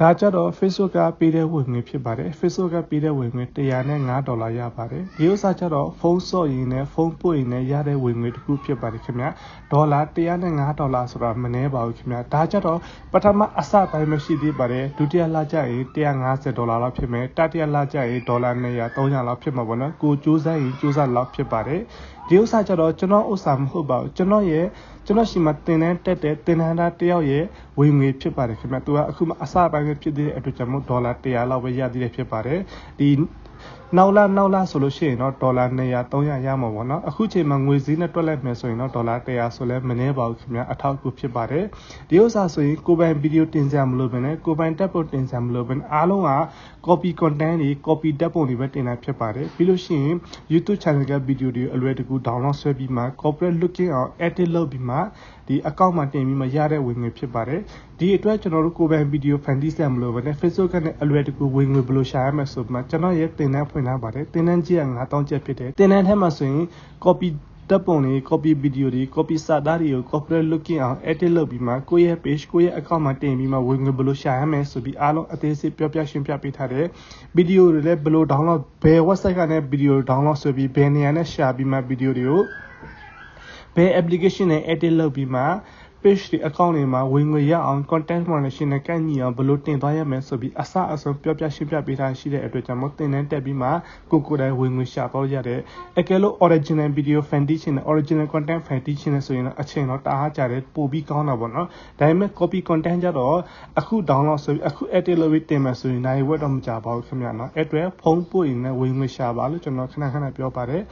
ဒါကြတော့ Facebook ကပေးတဲ့ဝင်ငွေဖြစ်ပါတယ် Facebook ကပေးတဲ့ဝင်ငွေ105ဒေါ်လာရပါတယ်ဒီဥစ္စာကြတော့ဖုန်းဆော့ရင်နဲ့ဖုန်းပို့ရင်နဲ့ရတဲ့ဝင်ငွေတစ်ခုဖြစ်ပါတယ်ခင်ဗျဒေါ်လာ105ဒေါ်လာဆိုတာမနှဲပါဘူးခင်ဗျဒါကြတော့ပထမအစပိုင်းမရှိသေးပါတယ်ဒုတိယလကျရင်150ဒေါ်လာလောက်ဖြစ်မယ်တတိယလကျရင်ဒေါ်လာ200 300လောက်ဖြစ်မှာပေါ့နော်ကိုစူးစမ်းရင်စူးစမ်းလောက်ဖြစ်ပါတယ်ဒီဥစ္စာကြတော့ကျွန်တော်ဥစ္စာမဟုတ်ပါဘူးကျွန်တော်ရဲ့ကျွန်တော်ရှိမှတင်တန်းတက်တဲ့တင်တန်းသားတယောက်ရဲ့ ဝင်ငွေဖြစ်ပါတယ်ခင်ဗျသူကအခုမှအစပိုင်းပဲဖြစ်သေးတဲ့အတွက်ကြောင့်မို့ဒေါ်လာ100လောက်ပဲရသေးတယ်ဖြစ်ပါတယ်ဒီ နောက်လာနောက်လာဆိုလို့ရှိရင်တော့ဒေါ်လာ200 300ရမှာပေါ့နော်အခုချိန်မှာငွေစည်းနဲ့တွက်လိုက်မယ်ဆိုရင်တော့ဒေါ်လာ100ဆိုလဲမနှဲပါဘူးခင်ဗျအထောက်အကူဖြစ်ပါတယ်ဒီဥစ္စာဆိုရင်ကိုပိုင်ဗီဒီယိုတင်ကြမလို့ပဲနဲ့ကိုပိုင်တက်ဖို့တင်ကြမလို့ပဲအားလုံးက copy content တွေ copy တက်ပုံတွေပဲတင်တာဖြစ်ပါတယ်ပြီးလို့ရှိရင် YouTube channel ကဗီဒီယိုတွေအလွယ်တကူ download ဆွဲပြီးမှ corporate looking အောင် edit လုပ်ပြီးမှဒီ account မှာတင်ပြီးမှရတဲ့ဝင်ငွေဖြစ်ပါတယ်ဒီအတွက်ကျွန်တော်တို့ကိုပိုင်ဗီဒီယိုဖန်တီးဆက်မလို့ပဲနဲ့ Facebook ကနေအလွယ်တကူဝင်ငွေဘယ်လိုရှာရမလဲဆိုမှကျွန်တော်ရဲ့တင်တန်းဖွင့်ထားပါတယ်တင်တန်းကြီးက9000ကျပ်ဖြစ်တယ်တင်တန်းထဲမှာဆိုရင် copy တပ်ပုံတွေ copy video တွေ copy စာသားတွေကို corporate looking အောင် edit လုပ်ပြီးမှကိုယ့်ရဲ့ page ကိုယ့်ရဲ့ account မှာတင်ပြီးမှဝင်ငွေဘယ်လိုရှာရမလဲဆိုပြီးအားလုံးအသေးစိတ်ပြောပြရှင်းပြပေးထားတယ် video တွေလည်းဘယ်လို download ဘယ် website ကနေ video download ဆိုပြီးဘယ်နေရာနဲ့ရှာပြီးမှ video တွေကိုဘယ် application နဲ့ edit လုပ်ပြီးမှ page တွေ account တွေမှာဝင်ငွေရအောင် content moderation နဲ့ကန့်ညီအောင်ဘယ်လိုတင်သွားရမလဲဆိုပြီးအစအဆုံးပြောပြရှင်းပြပေးထားရှိတဲ့အတွက်ကြောင့်မို့တင်တန်းတက်ပြီးမှကိုကိုယ်တိုင်ဝင်ငွေရှာတော့ရတဲ့အကယ်လို့ original video fan တီးချင်တဲ့ original content fan တီးချင်တဲ့ဆိုရင်တော့အချိန်တော့တအားကြတယ်ပို့ပြီးကောင်းတာပေါ့နော်ဒါပေမဲ့ copy content ကြတော့အခု download ဆိုပြီးအခု edit လုပ်ပြီးတင်မယ်ဆိုရင်နိုင်ဝက်တော့မကြပါဘူးခင်ဗျာနော်အဲ့အတွက်ဖုန်းပို့ရင်လည်းဝင်ငွေရှာပါလို့ကျွန်တော်ခဏခဏပြောပါတယ်